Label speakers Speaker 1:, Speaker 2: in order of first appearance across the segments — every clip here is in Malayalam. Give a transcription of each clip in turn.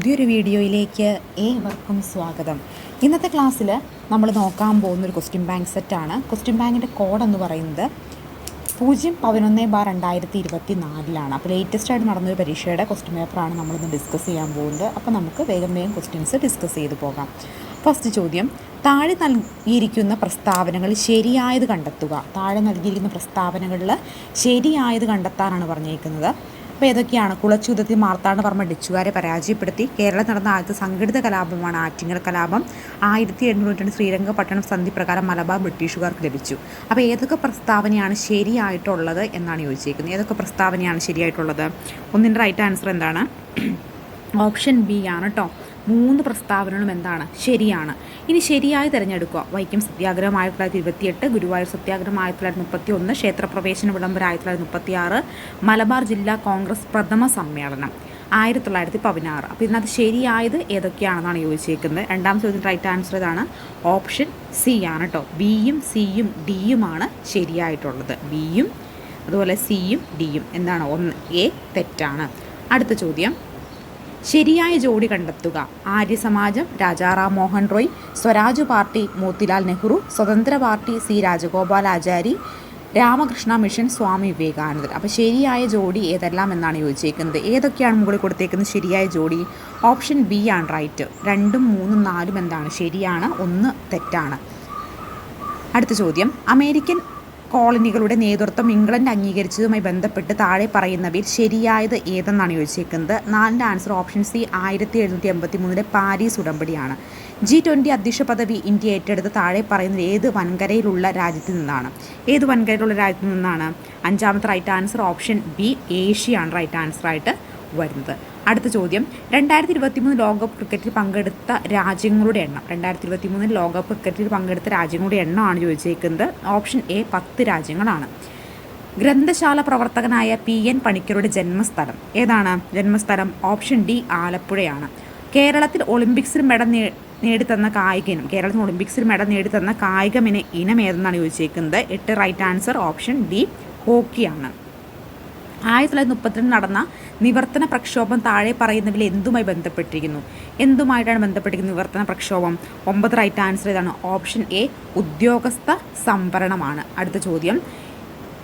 Speaker 1: പുതിയൊരു വീഡിയോയിലേക്ക് ഏവർക്കും സ്വാഗതം. ഇന്നത്തെ ക്ലാസ്സിൽ നമ്മൾ നോക്കാൻ പോകുന്ന ഒരു ക്വസ്റ്റ്യൻ ബാങ്ക് സെറ്റാണ് ക്വസ്റ്റ്യൻ ബാങ്കിന്റെ കോഡ് എന്ന് പറയുന്നത് പൂജ്യം പതിനൊന്ന് ബാർ രണ്ടായിരത്തി ഇരുപത്തി നാലിലാണ് അപ്പോൾ ലേറ്റസ്റ്റ് ആയിട്ട് നടന്നൊരു പരീക്ഷയുടെ ക്വസ്റ്റ്യൻ പേപ്പറാണ് നമ്മളിന്ന് ഡിസ്കസ് ചെയ്യാൻ പോകുന്നത്. അപ്പോൾ നമുക്ക് വേഗം വേഗം ക്വസ്റ്റ്യൻസ് ഡിസ്കസ് ചെയ്ത് പോകാം. ഫസ്റ്റ് ചോദ്യം താഴെ നൽകിയിരിക്കുന്ന പ്രസ്താവനകൾ ശരിയായത് കണ്ടെത്തുക. താഴെ നൽകിയിരിക്കുന്ന പ്രസ്താവനകളിൽ ശരിയായത് കണ്ടെത്താനാണ് പറഞ്ഞിരിക്കുന്നത് അപ്പോൾ ഏതൊക്കെയാണ് കുളച്ചൂതത്തിൽ മാർത്താണ്ഡവർമ്മ ഡച്ചുകാരെ പരാജയപ്പെടുത്തി? കേരളത്തിൽ നടന്ന ആദ്യത്തെ സംഘടിത കലാപമാണ് ആറ്റിങ്ങൽ കലാപം. ആയിരത്തി എണ്ണൂറ്റി രണ്ട് ശ്രീരംഗപട്ടണം സന്ധി പ്രകാരം മലബാർ ബ്രിട്ടീഷുകാർക്ക് ലഭിച്ചു. അപ്പോൾ ഏതൊക്കെ പ്രസ്താവനയാണ് ശരിയായിട്ടുള്ളത് എന്നാണ് ചോദിച്ചിരിക്കുന്നത് ഏതൊക്കെ പ്രസ്താവനയാണ് ശരിയായിട്ടുള്ളത്? ഒന്നിന്റെ റൈറ്റ് ആൻസർ എന്താണ്? ഓപ്ഷൻ ബി ആണ് കേട്ടോ മൂന്ന് പ്രസ്താവനകളും എന്താണ്? ശരിയാണ്. ഇനി ശരിയായി തിരഞ്ഞെടുക്കുക. വൈക്കം സത്യാഗ്രഹം ആയിരത്തി തൊള്ളായിരത്തി ഇരുപത്തിയെട്ട് ഗുരുവായൂർ സത്യാഗ്രഹം ആയിരത്തി തൊള്ളായിരത്തി മുപ്പത്തി ഒന്ന് ക്ഷേത്രപ്രവേശന വിളംബരം ആയിരത്തി തൊള്ളായിരത്തി മുപ്പത്തി ആറ് മലബാർ ജില്ലാ കോൺഗ്രസ് പ്രഥമ സമ്മേളനം ആയിരത്തി തൊള്ളായിരത്തി പതിനാറ് അപ്പോൾ ഇതിനകത്ത് ശരിയായത് ഏതൊക്കെയാണെന്നാണ് ചോദിച്ചേക്കുന്നത്. രണ്ടാം ചോദ്യം റൈറ്റ് ആൻസർ ഇതാണ്. ഓപ്ഷൻ സി ആണ് കേട്ടോ ബിയും സിയും ഡിയുമാണ് ശരിയായിട്ടുള്ളത്. ബിയും അതുപോലെ സിയും ഡിയും എന്താണ്? ഒന്ന് എ തെറ്റാണ്. അടുത്ത ചോദ്യം. ശരിയായ ജോഡി കണ്ടെത്തുക. ആര്യസമാജം Rajaram Mohan Roy Swaraj party Motilal Nehru Swatantra party C Rajagopalachari Ramakrishna mission Swami Vivekanandan. അപ്പോൾ ശരിയായ ജോഡി ഏതെല്ലാം എന്നാണ് ചോദിച്ചേക്കുന്നത്. ഏതൊക്കെയാണ് മുകളിൽ കൊടുത്തേക്കുന്നത്? ശരിയായ ജോഡി ഓപ്ഷൻ ബി ആണ് റൈറ്റ്. രണ്ടും മൂന്നും നാലും എന്താണ്? ശരിയാണ് ഒന്ന് തെറ്റാണ്. അടുത്ത ചോദ്യം. അമേരിക്കൻ കോളനികളുടെ നേതൃത്വം ഇംഗ്ലണ്ട് അംഗീകരിച്ചതുമായി ബന്ധപ്പെട്ട് താഴെ പറയുന്നവയിൽ ശരിയായത് ഏതെന്നാണ് ചോദിച്ചേക്കുന്നത്? നാലിന്റെ ആൻസർ ഓപ്ഷൻ സി ആയിരത്തി എഴുന്നൂറ്റി എൺപത്തി മൂന്നിലെ പാരീസ് ഉടമ്പടിയാണ്. ജി ട്വന്റി അധ്യക്ഷ പദവി ഇന്ത്യ ഏറ്റെടുത്ത് താഴെ പറയുന്നത് ഏത് വൻകരയിലുള്ള രാജ്യത്ത് നിന്നാണ്? ഏത് വൻകരയിലുള്ള രാജ്യത്ത് നിന്നാണ്? അഞ്ചാമത്തെ റൈറ്റ് ആൻസർ ഓപ്ഷൻ ബി ഏഷ്യയാണ് റൈറ്റ് ആൻസർ ആയിട്ട് വരുന്നത്. അടുത്ത ചോദ്യം. രണ്ടായിരത്തി ഇരുപത്തി മൂന്ന് ലോകകപ്പ് ക്രിക്കറ്റിൽ പങ്കെടുത്ത രാജ്യങ്ങളുടെ എണ്ണം. രണ്ടായിരത്തി ഇരുപത്തി മൂന്നിൽ ലോകകപ്പ് ക്രിക്കറ്റിൽ പങ്കെടുത്ത രാജ്യങ്ങളുടെ എണ്ണമാണ് ചോദിച്ചേക്കുന്നത്. ഓപ്ഷൻ എ പത്ത് രാജ്യങ്ങളാണ്. ഗ്രന്ഥശാല പ്രവർത്തകനായ പി എൻ പണിക്കരുടെ ജന്മസ്ഥലം. ഏതാണ്? ജന്മസ്ഥലം ഓപ്ഷൻ ഡി ആലപ്പുഴയാണ്. കേരളത്തിൽ ഒളിമ്പിക്സിൽ മെഡൽ നേടിത്തന്ന കായിക ഇനം കേരളത്തിൽ ഒളിമ്പിക്സിൽ മെഡൽ നേടിത്തന്ന കായിക ഇനം ഏതെന്നാണ് ചോദിച്ചേക്കുന്നത്. എട്ട് റൈറ്റ് ആൻസർ ഓപ്ഷൻ ഡി ഹോക്കിയാണ്. ആയിരത്തി തൊള്ളായിരത്തി മുപ്പത്തിരണ്ട് നടന്ന നിവർത്തന പ്രക്ഷോഭം താഴെ പറയുന്നവയിൽ എന്തുമായി ബന്ധപ്പെട്ടിരിക്കുന്നു? എന്തുമായിട്ടാണ് ബന്ധപ്പെട്ടിരിക്കുന്നത് നിവർത്തന പ്രക്ഷോഭം? ഒമ്പത് റൈറ്റ് ആൻസർ ഇതാണ്. ഓപ്ഷൻ എ ഉദ്യോഗസ്ഥ സംവരണമാണ്. അടുത്ത ചോദ്യം.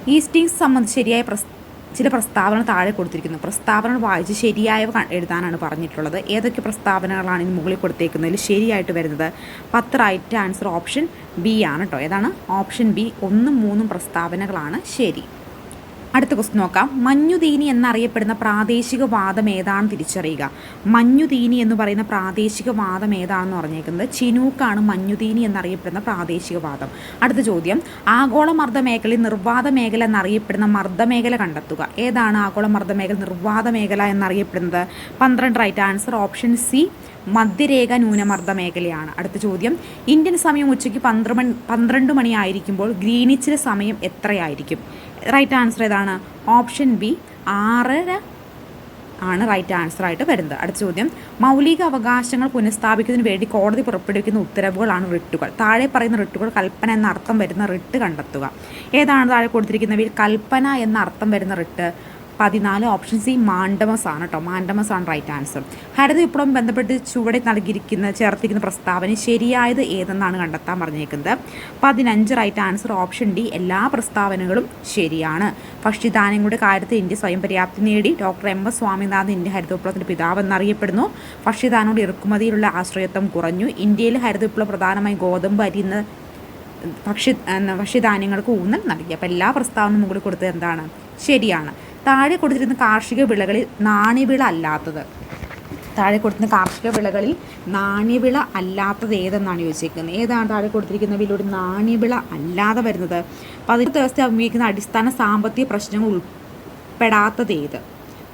Speaker 1: ഈസ്റ്റിങ്സ് സംബന്ധിച്ച് ശരിയായ പ്രസ് ചില പ്രസ്താവന താഴെ കൊടുത്തിരിക്കുന്നു. പ്രസ്താവനകൾ വായിച്ച് ശരിയായവ എഴുതാനാണ് പറഞ്ഞിട്ടുള്ളത്. ഏതൊക്കെ പ്രസ്താവനകളാണ് ഇനി മുകളിൽ കൊടുത്തേക്കുന്നതിൽ ശരിയായിട്ട് വരുന്നത്? പത്ത് റൈറ്റ് ആൻസർ ഓപ്ഷൻ ബി ആണ് കേട്ടോ ഏതാണ്? ഓപ്ഷൻ ബി ഒന്നും മൂന്നും പ്രസ്താവനകളാണ് ശരി. അടുത്ത ക്വസ്റ്റ് നോക്കാം. മഞ്ഞുതീനി എന്നറിയപ്പെടുന്ന പ്രാദേശിക വാദം ഏതാണെന്ന് തിരിച്ചറിയുക. മഞ്ഞുതീനി എന്ന് പറയുന്ന പ്രാദേശിക വാദം ഏതാണെന്ന് പറഞ്ഞേക്കുന്നത് ചിനൂക്കാണ് മഞ്ഞുതീനി എന്നറിയപ്പെടുന്ന പ്രാദേശിക വാദം. അടുത്ത ചോദ്യം. ആഗോള മർദ്ദ മേഖലയിൽ നിർവാത മേഖല എന്നറിയപ്പെടുന്ന മർദ്ദമേഖല കണ്ടെത്തുക. ഏതാണ് ആഗോള മർദ്ദ മേഖല നിർവാത മേഖല എന്നറിയപ്പെടുന്നത്? പന്ത്രണ്ട് റൈറ്റ് ആൻസർ ഓപ്ഷൻ സി മധ്യരേഖ ന്യൂനമർദ്ദ മേഖലയാണ്. അടുത്ത ചോദ്യം. ഇന്ത്യൻ സമയം ഉച്ചയ്ക്ക് പന്ത്രണ്ട് പന്ത്രണ്ട് മണിയായിരിക്കുമ്പോൾ ഗ്രീനിച്ചിലെ സമയം എത്രയായിരിക്കും? റൈറ്റ് ആൻസർ ഏതാണ്? ഓപ്ഷൻ ബി ആറര ആണ് റൈറ്റ് ആൻസർ ആയിട്ട് വരുന്നത്. അടുത്ത ചോദ്യം മൗലിക അവകാശങ്ങൾ പുനഃസ്ഥാപിക്കുന്നതിന് വേണ്ടി കോടതി പുറപ്പെടുവിക്കുന്ന ഉത്തരവുകളാണ് റിട്ടുകൾ. താഴെ പറയുന്ന റിട്ടുകൾ കൽപ്പന എന്ന അർത്ഥം വരുന്ന റിട്ട് കണ്ടെത്തുക. ഏതാണ് താഴെ കൊടുത്തിരിക്കുന്നവയിൽ കൽപ്പന എന്ന അർത്ഥം വരുന്ന റിട്ട്? പതിനാല് ഓപ്ഷൻ സി മാണ്ടമസ് ആണ് കേട്ടോ. മാണ്ടമസ് ആണ് റൈറ്റ് ആൻസർ ഹരിത വിപ്ലവം ബന്ധപ്പെട്ട് ചുവടെ നൽകിയിരിക്കുന്ന ചേർത്തിരിക്കുന്ന പ്രസ്താവന ശരിയായത് ഏതെന്നാണ് കണ്ടെത്താൻ പറഞ്ഞേക്കുന്നത്? പതിനഞ്ച് റൈറ്റ് ആൻസർ ഓപ്ഷൻ ഡി എല്ലാ പ്രസ്താവനകളും ശരിയാണ്. ഭക്ഷ്യധാന്യങ്ങളുടെ കാര്യത്തിൽ ഇന്ത്യ സ്വയം പര്യാപ്തി നേടി. Doctor M S Swaminathan India ഹരിത വിപ്ലവത്തിന്റെ പിതാവ് എന്നറിയപ്പെടുന്നു ഭക്ഷ്യധാന്യങ്ങളുടെ ഇറക്കുമതിയിലുള്ള ആശ്രയത്വം കുറഞ്ഞു. ഇന്ത്യയിൽ ഹരിത വിപ്ലവം പ്രധാനമായും ഗോതമ്പ് അരിയുന്ന ഭക്ഷ്യ ഭക്ഷ്യധാന്യങ്ങൾക്ക് ഊന്നൽ നൽകി. അപ്പോൾ എല്ലാ പ്രസ്താവനയും മുകളിൽ കൊടുത്തത് എന്താണ്? ശരിയാണ്. താഴെ കൊടുത്തിരുന്ന കാർഷിക വിളകളിൽ നാണ്യവിള അല്ലാത്തത്. താഴെ കൊടുത്തിരുന്ന കാർഷിക വിളകളിൽ നാണ്യവിള അല്ലാത്തത് ഏതെന്നാണ് ചോദിച്ചേക്കുന്നത്? ഏതാണ് താഴെ കൊടുത്തിരിക്കുന്ന ഒരു നാണ്യവിള അല്ലാതെ വരുന്നത്? പതിനെട്ട് വ്യവസ്ഥ അഭിമുഖീകരിക്കുന്ന അടിസ്ഥാന സാമ്പത്തിക പ്രശ്നങ്ങൾ ഉൾപ്പെടാത്തത് ഏത്?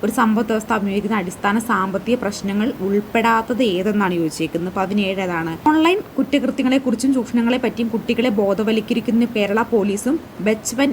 Speaker 1: ഒരു സമ്പദ് വ്യവസ്ഥ അഭിമുഖീകരിക്കുന്ന അടിസ്ഥാന സാമ്പത്തിക പ്രശ്നങ്ങൾ ഉൾപ്പെടാത്തത് ഏതെന്നാണ് ചോദിച്ചേക്കുന്നത്? പതിനേഴ് ഏതാണ്? ഓൺലൈൻ കുറ്റകൃത്യങ്ങളെക്കുറിച്ചും ചൂഷണങ്ങളെ പറ്റിയും കുട്ടികളെ ബോധവൽക്കരിക്കുന്ന കേരള പോലീസും ബച്ച്വൻ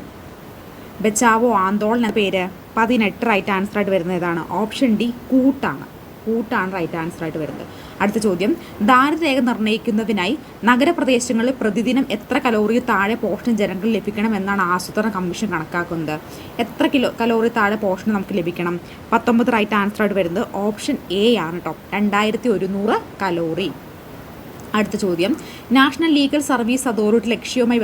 Speaker 1: ബച്ചാവോ ആന്തോളൻ പേര്. പതിനെട്ട് റൈറ്റ് ആൻസർ ആയിട്ട് വരുന്നത് ഏതാണ് ഓപ്ഷൻ ഡി കൂട്ടാണ്. കൂട്ടാണ് റൈറ്റ് ആൻസർ ആയിട്ട് വരുന്നത്. അടുത്ത ചോദ്യം. ദാരിദ്ര്യരേഖ നിർണയിക്കുന്നതിനായി നഗരപ്രദേശങ്ങളിൽ പ്രതിദിനം എത്ര കലോറി താഴെ പോഷൻ ജനങ്ങൾ ലഭിക്കണം എന്നാണ് ആസൂത്രണ കമ്മീഷൻ കണക്കാക്കുന്നത്. എത്ര കിലോ കലോറി താഴെ പോഷൻ നമുക്ക് ലഭിക്കണം? പത്തൊമ്പത് റൈറ്റ് ആൻസർ ആയിട്ട് വരുന്നത് ഓപ്ഷൻ എ ആണ് കേട്ടോ രണ്ടായിരത്തി ഒരുന്നൂറ് കലോറി. അടുത്ത ചോദ്യം. നാഷണൽ ലീഗൽ സർവീസ് അതോറിറ്റി ലക്ഷ്യവുമായി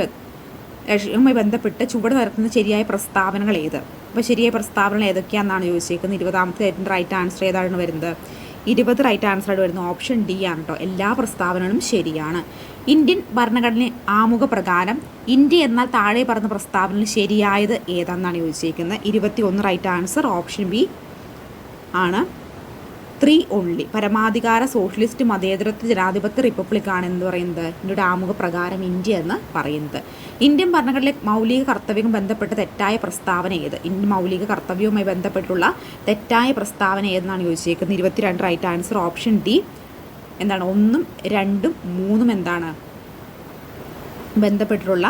Speaker 1: ലക്ഷ്യവുമായി ബന്ധപ്പെട്ട് ചുവട് നിരത്തുന്ന ശരിയായ പ്രസ്താവനകൾ ഏത്? അപ്പോൾ ശരിയായ പ്രസ്താവനകൾ ഏതൊക്കെയാണെന്നാണ് ചോദിച്ചേക്കുന്നത്. ഇരുപതാമത്തെ റൈറ്റ് ആൻസർ ഏതാണ് വരുന്നത്? ഇരുപത് റൈറ്റ് ആൻസർ ആയിട്ട് വരുന്നത് ഓപ്ഷൻ ഡി ആണ് കേട്ടോ എല്ലാ പ്രസ്താവനകളും ശരിയാണ്. ഇന്ത്യൻ ഭരണഘടന ആമുഖ പ്രകാരം ഇന്ത്യ എന്നാൽ താഴെ പറഞ്ഞ പ്രസ്താവനയിൽ ശരിയായത് ഏതാണെന്നാണ് ചോദിച്ചേക്കുന്നത്. ഇരുപത്തി ഒന്ന് റൈറ്റ് ആൻസർ ഓപ്ഷൻ ബി ആണ്. ത്രീ ഓൺലി പരമാധികാര സോഷ്യലിസ്റ്റ് മതേതരത്വ ജനാധിപത്യ റിപ്പബ്ലിക് ആണ് എന്ന് പറയുന്നത്. ഇന്ത്യയുടെ ആമുഖ പ്രകാരം ഇന്ത്യ എന്ന് പറയുന്നത്. ഇന്ത്യൻ ഭരണഘടനയിലെ മൗലിക കർത്തവ്യവും ബന്ധപ്പെട്ട തെറ്റായ പ്രസ്താവന ഏത്? ഇന്ത്യൻ മൗലിക കർത്തവ്യവുമായി ബന്ധപ്പെട്ടുള്ള തെറ്റായ പ്രസ്താവന ഏതെന്നാണ് ചോദിച്ചേക്കുന്നത്? ഇരുപത്തിരണ്ട് റൈറ്റ് ആൻസർ ഓപ്ഷൻ ഡി എന്താണ്? ഒന്നും രണ്ടും മൂന്നും എന്താണ്? ബന്ധപ്പെട്ടിട്ടുള്ള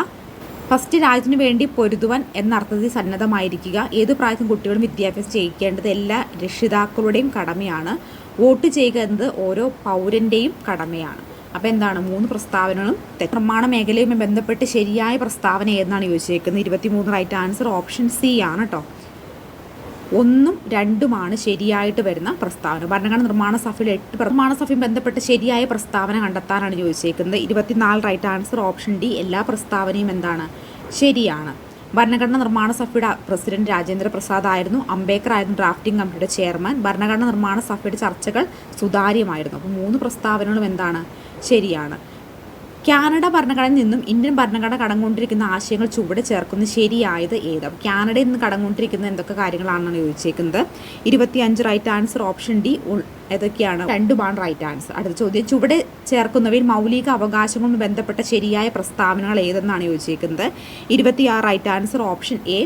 Speaker 1: ഫസ്റ്റ് രാജ്യത്തിന് വേണ്ടി പൊരുതുവാൻ എന്നർത്ഥത്തിൽ സന്നദ്ധമായിരിക്കുക. ഏത് പ്രായത്തിലും കുട്ടികളും വിദ്യാഭ്യാസം ചെയ്യിക്കേണ്ടത് എല്ലാ രക്ഷിതാക്കളുടെയും കടമയാണ്. വോട്ട് ചെയ്യുക എന്നത് ഓരോ പൗരന്റെയും കടമയാണ്. അപ്പോൾ എന്താണ്? മൂന്ന് പ്രസ്താവനകളും. നിർമ്മാണ മേഖലയുമായി ബന്ധപ്പെട്ട് ശരിയായ പ്രസ്താവന ഏതെന്നാണ് ചോദിച്ചേക്കുന്നത്? ഇരുപത്തിമൂന്ന് റൈറ്റ് ആൻസർ ഓപ്ഷൻ സി ആണ് കേട്ടോ ഒന്നും രണ്ടുമാണ് ശരിയായിട്ട് വരുന്ന പ്രസ്താവന. ഭരണഘടന നിർമ്മാണ സഭയിൽ എട്ട് നിർമ്മാണ സഭയും ബന്ധപ്പെട്ട് ശരിയായ പ്രസ്താവന കണ്ടെത്താനാണ് ചോദിച്ചേക്കുന്നത്. ഇരുപത്തിനാല് റൈറ്റ് ആൻസർ ഓപ്ഷൻ ഡി എല്ലാ പ്രസ്താവനയും എന്താണ്? ശരിയാണ്. ഭരണഘടന നിർമ്മാണ സഭയുടെ പ്രസിഡന്റ് രാജേന്ദ്ര പ്രസാദ് ആയിരുന്നു. അംബേദ്കർ ആയിരുന്നു ഡ്രാഫ്റ്റിംഗ് കമ്മിറ്റിയുടെ ചെയർമാൻ ഭരണഘടന നിർമ്മാണ സഭയുടെ ചർച്ചകൾ സുതാര്യമായിരുന്നു. അപ്പോൾ മൂന്ന് പ്രസ്താവനകളും എന്താണ്? ശരിയാണ്. കാനഡ ഭരണഘടനയിൽ നിന്നും ഇന്ത്യൻ ഭരണഘടന കടംകൊണ്ടിരിക്കുന്ന ആശയങ്ങൾ ചുവടെ ചേർക്കുന്നത് ശരിയായത് ഏതാ? കാനഡയിൽ നിന്ന് കടംകൊണ്ടിരിക്കുന്ന എന്തൊക്കെ കാര്യങ്ങളാണെന്നാണ് ചോദിച്ചേക്കുന്നത്. ഇരുപത്തിയഞ്ച് റൈറ്റ് ആൻസർ ഓപ്ഷൻ ഡി ഏതൊക്കെയാണ്? രണ്ടുമാണ് റൈറ്റ് ആൻസർ അടുത്ത ചോദ്യം ചുവടെ ചേർക്കുന്നവയിൽ മൗലിക അവകാശങ്ങളുമായി ബന്ധപ്പെട്ട ശരിയായ പ്രസ്താവനകൾ ഏതെന്നാണ് ചോദിച്ചേക്കുന്നത്. ഇരുപത്തിയാറ് റൈറ്റ് ആൻസർ ഓപ്ഷൻ എ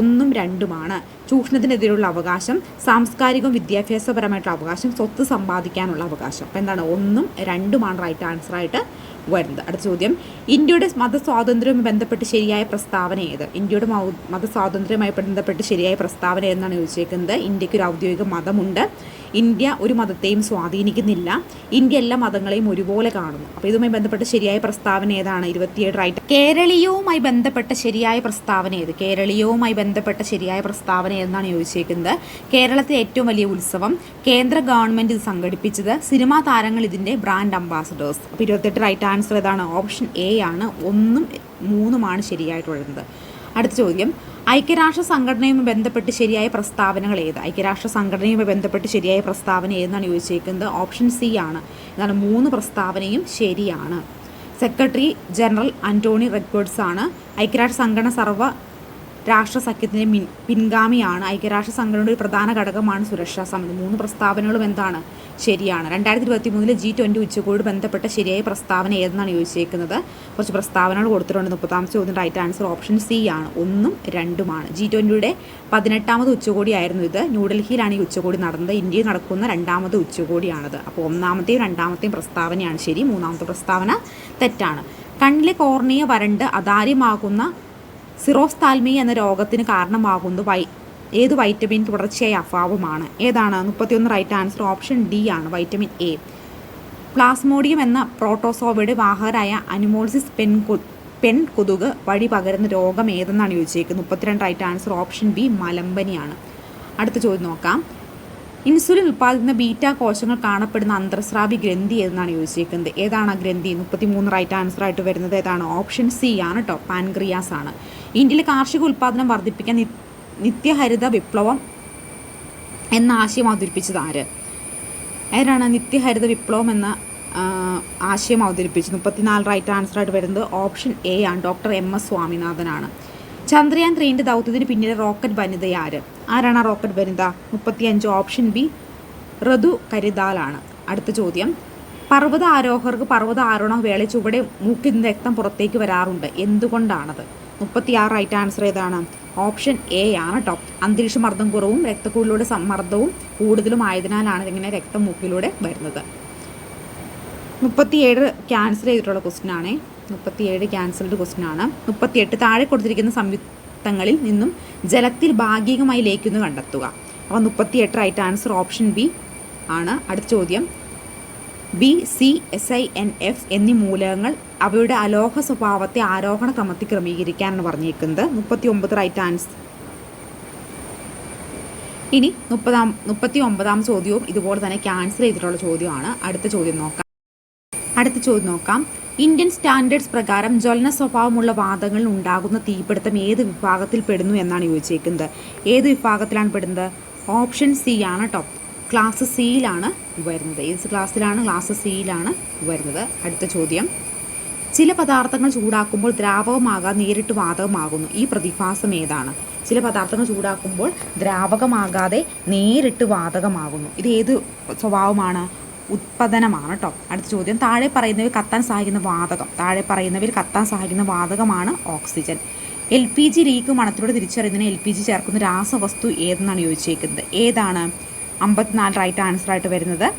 Speaker 1: ഒന്നും രണ്ടുമാണ്. ചൂഷണത്തിനെതിരെയുള്ള അവകാശം സാംസ്കാരികവും വിദ്യാഭ്യാസപരമായിട്ടുള്ള അവകാശം സ്വത്ത് സമ്പാദിക്കാനുള്ള അവകാശം. അപ്പോൾ എന്താണ്? ഒന്നും രണ്ടുമാണ് റൈറ്റ് ആൻസർ ആയിട്ട് വരുന്നത്. അടുത്ത ചോദ്യം. ഇന്ത്യയുടെ മതസ്വാതന്ത്ര്യവുമായി ബന്ധപ്പെട്ട് ശരിയായ പ്രസ്താവന ഏത്? ഇന്ത്യയുടെ മതസ്വാതന്ത്ര്യവുമായി ബന്ധപ്പെട്ട് ശരിയായ പ്രസ്താവന എന്നാണ് ചോദിച്ചേക്കുന്നത്? ഇന്ത്യയ്ക്ക് ഒരു ഔദ്യോഗിക മതമുണ്ട്. ഇന്ത്യ ഒരു മതത്തെയും സ്വാധീനിക്കുന്നില്ല. ഇന്ത്യ എല്ലാ മതങ്ങളെയും ഒരുപോലെ കാണുന്നു. അപ്പോൾ ഇതുമായി ബന്ധപ്പെട്ട് ശരിയായ പ്രസ്താവന ഏതാണ്? ഇരുപത്തിയേഴ് റൈറ്റ് കേരളീയവുമായി ബന്ധപ്പെട്ട ശരിയായ പ്രസ്താവന ഏത്? കേരളീയവുമായി ബന്ധപ്പെട്ട ശരിയായ പ്രസ്താവന എന്നാണ് ചോദിച്ചേക്കുന്നത്. കേരളത്തിലെ ഏറ്റവും വലിയ ഉത്സവം കേന്ദ്ര ഗവൺമെന്റ് ഇത് സംഘടിപ്പിച്ചത് സിനിമാ താരങ്ങൾ ഇതിന്റെ ബ്രാൻഡ് അംബാസഡേഴ്സ് അപ്പോൾ ഇരുപത്തെട്ട് റൈറ്റ് ആൻസർ ഏതാണ് ഓപ്ഷൻ എ ആണ്. ഒന്നും മൂന്നുമാണ് ശരിയായിട്ട് വരുന്നത് അടുത്ത ചോദ്യം. ഐക്യരാഷ്ട്ര സംഘടനയുമായി ബന്ധപ്പെട്ട് ശരിയായ പ്രസ്താവനകൾ ഏത്? ഐക്യരാഷ്ട്ര സംഘടനയുമായി ബന്ധപ്പെട്ട് ശരിയായ പ്രസ്താവന ഏതെന്നാണ് ചോദിച്ചേക്കുന്നത്? ഓപ്ഷൻ സി ആണ്. എന്നാണ് മൂന്ന് പ്രസ്താവനയും ശരിയാണ്. സെക്രട്ടറി ജനറൽ അന്റോണി റെഡ്വേർഡ്സ് ആണ്. ഐക്യരാഷ്ട്ര സംഘടന സർവ രാഷ്ട്ര സഖ്യത്തിന്റെ മിൻ പിൻഗാമിയാണ്. ഐക്യരാഷ്ട്ര സംഘടനയുടെ ഒരു പ്രധാന ഘടകമാണ് സുരക്ഷാ സമിതി. മൂന്ന് പ്രസ്താവനകളും എന്താണ്? ശരിയാണ്. രണ്ടായിരത്തി ഇരുപത്തി മൂന്നിലെ ജി ട്വന്റി ഉച്ചകോടി ബന്ധപ്പെട്ട ശരിയായ പ്രസ്താവന ഏതെന്നാണ് ചോദിച്ചേക്കുന്നത്? കുറച്ച് പ്രസ്താവനകൾ കൊടുത്തിട്ടുണ്ട്. മുപ്പത്താമത്തെ ചോദ്യം റൈറ്റ് ആൻസർ ഓപ്ഷൻ സി ആണ്. ഒന്നും രണ്ടുമാണ്. ജി ട്വന്റിയുടെ പതിനെട്ടാമത് ഉച്ചകോടിയായിരുന്നു ഇത്. ന്യൂഡൽഹിയിലാണ് ഈ ഉച്ചകോടി നടന്നത്. ഇന്ത്യയിൽ നടക്കുന്ന രണ്ടാമത് ഉച്ചകോടിയാണത്. അപ്പോൾ ഒന്നാമത്തെയും രണ്ടാമത്തെയും പ്രസ്താവനയാണ് ശരി. മൂന്നാമത്തെ പ്രസ്താവന തെറ്റാണ്. കണ്ണിലെ കോർണിയ വരണ്ട് അതാര്യമാകുന്ന സിറോസ്താൽമി എന്ന രോഗത്തിന് കാരണമാകുന്നത് വൈ ഏത് വൈറ്റമിൻ തുടർച്ചയായ അഭാവമാണ്? ഏതാണ്? മുപ്പത്തിയൊന്ന് റൈറ്റ് ആൻസർ ഓപ്ഷൻ ഡി ആണ് വൈറ്റമിൻ എ പ്ലാസ്മോഡിയം എന്ന പ്രോട്ടോസോവയുടെ വാഹകരായ അനിമോൾസിസ് പെൻ പെൺ കൊതുക് വഴി പകരുന്ന രോഗം ഏതെന്നാണ് ചോദിച്ചേക്കുന്നത്? മുപ്പത്തിരണ്ട് റൈറ്റ് ആൻസർ ഓപ്ഷൻ ബി മലമ്പനിയാണ്. അടുത്ത ചോദ്യം നോക്കാം. ഇൻസുലിൻ ഉൽപ്പാദിക്കുന്ന ബീറ്റ കോശങ്ങൾ കാണപ്പെടുന്ന അന്തർസ്രാവി ഗ്രന്ഥി ഏതെന്നാണ് ചോദിച്ചേക്കുന്നത്? ഏതാണ് ആ ഗ്രന്ഥി? മുപ്പത്തിമൂന്ന് റൈറ്റ് ആൻസർ ആയിട്ട് വരുന്നത് ഏതാണ്? ഓപ്ഷൻ സി ആണ് കേട്ടോ പാൻക്രിയാസ് ആണ്. ഇന്ത്യയിലെ കാർഷിക ഉൽപ്പാദനം വർദ്ധിപ്പിക്കാൻ നിത്യഹരിത വിപ്ലവം എന്ന ആശയം അവതരിപ്പിച്ചത് ആര്? ആരാണ് നിത്യഹരിത വിപ്ലവം എന്ന ആശയം അവതരിപ്പിച്ചത്? മുപ്പത്തിനാല് റൈറ്റ് ആൻസർ ആയിട്ട് വരുന്നത് ഓപ്ഷൻ എ ആണ്. ഡോക്ടർ എം എസ് സ്വാമിനാഥനാണ്. ചന്ദ്രയാൻ ത്രീന്റെ ദൗത്യത്തിന് പിന്നിലെ റോക്കറ്റ് വനിത ആര്? ആരാണ് ആ റോക്കറ്റ് വനിത? മുപ്പത്തിയഞ്ച് ഓപ്ഷൻ ബി ഋതു കരിദാലാണ്. അടുത്ത ചോദ്യം. പർവത ആരോഹകർക്ക് പർവത ആരോഹണ വേള ചുവടെ മൂക്കിൽ നിന്ന് രക്തം പുറത്തേക്ക് വരാറുണ്ട്. എന്തുകൊണ്ടാണത്? മുപ്പത്തിയാറ് റൈറ്റ് ആൻസർ ഏതാണ്? ഓപ്ഷൻ എ ആണ് കേട്ടോ അന്തരീക്ഷ മർദ്ദം കുറവും രക്തക്കുഴലിലൂടെ സമ്മർദ്ദവും കൂടുതലും ആയതിനാലാണ് ഇങ്ങനെ രക്തം മൂക്കിലൂടെ വരുന്നത്. മുപ്പത്തിയേഴ് ക്യാൻസൽ ചെയ്തിട്ടുള്ള ക്വസ്റ്റ്യൻ ആണ്. മുപ്പത്തിയേഴ് ക്യാൻസൽഡ് ക്വസ്റ്റ്യൻ ആണ്. മുപ്പത്തിയെട്ട് താഴെ കൊടുത്തിരിക്കുന്ന സംയുക്തങ്ങളിൽ നിന്നും ജലത്തിൽ ഭാഗികമായി ലയിക്കുന്നു കണ്ടെത്തുക. അപ്പോൾ മുപ്പത്തിയെട്ട് റൈറ്റ് ആൻസർ ഓപ്ഷൻ ബി ആണ്. അടുത്ത ചോദ്യം. B C S I N F എന്നീ മൂലകങ്ങൾ അവയുടെ അലോഹ സ്വഭാവത്തെ ആരോഹണ ക്രമത്തിൽ ക്രമീകരിക്കാനാണ് പറഞ്ഞിരിക്കുന്നത്. മുപ്പത്തി ഒമ്പത് റൈറ്റ് ആൻസ് ഇനി മുപ്പതാം മുപ്പത്തി ഒമ്പതാം ചോദ്യവും ഇതുപോലെ തന്നെ ക്യാൻസൽ ചെയ്തിട്ടുള്ള ചോദ്യമാണ് അടുത്ത ചോദ്യം നോക്കാം. അടുത്ത ചോദ്യം നോക്കാം. ഇന്ത്യൻ സ്റ്റാൻഡേർഡ്സ് പ്രകാരം ജ്വലന സ്വഭാവമുള്ള വാദങ്ങളിൽ ഉണ്ടാകുന്ന തീപിടുത്തം ഏത് വിഭാഗത്തിൽ പെടുന്നു എന്നാണ് ചോദിച്ചേക്കുന്നത്. ഏത് വിഭാഗത്തിലാണ് പെടുന്നത്? ഓപ്ഷൻ സി ആണ് ടോപ്പ് ക്ലാസ് സിയിലാണ് വരുന്നത്. ഏത് ക്ലാസ്സിലാണ് ക്ലാസ് സിയിലാണ് വരുന്നത്. അടുത്ത ചോദ്യം. ചില പദാർത്ഥങ്ങൾ ചൂടാക്കുമ്പോൾ ദ്രാവകമാകാതെ നേരിട്ട് വാതകമാകുന്നു. ഈ പ്രതിഭാസം ഏതാണ്? ചില പദാർത്ഥങ്ങൾ ചൂടാക്കുമ്പോൾ ദ്രാവകമാകാതെ നേരിട്ട് വാതകമാകുന്നു. ഇത് ഏത് സ്വഭാവമാണ്? ഉത്പതനമാണ് കേട്ടോ അടുത്ത ചോദ്യം. താഴെ പറയുന്നവർ കത്താൻ സഹായിക്കുന്ന വാതകം. താഴെ പറയുന്നവയിൽ കത്താൻ സഹായിക്കുന്ന വാതകമാണ് oxygen. L P G leak മണത്തിലൂടെ തിരിച്ചറിയുന്നതിന് എൽ പി ജി ചേർക്കുന്ന രാസവസ്തു ഏതെന്നാണ് ചോദിച്ചേക്കുന്നത്? ഏതാണ്? അമ്പത്തിനാല് റൈറ്റ് ആൻസർ ആയിട്ട് വരുന്നത്.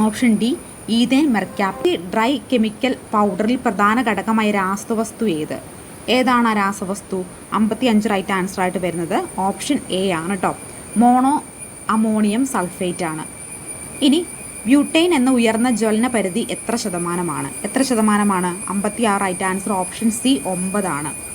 Speaker 1: Option D ethane mercaptan dry chemical പൗഡറിൽ പ്രധാന ഘടകമായ രാസവസ്തു ഏത്? ഏതാണ് ആ രാസവസ്തു? അമ്പത്തി അഞ്ച് റൈറ്റ് ആൻസർ ആയിട്ട് വരുന്നത് ഓപ്ഷൻ എ ആണ് കേട്ടോ മോണോ അമോണിയം സൾഫേറ്റ് ആണ്. ഇനി ബ്യൂട്ടൈൻ എന്ന ഉയർന്ന ജ്വലന പരിധി എത്ര ശതമാനമാണ്? എത്ര ശതമാനമാണ്? അമ്പത്തി ആറ് റൈറ്റ് ആൻസർ ഓപ്ഷൻ സി ഒമ്പതാണ്.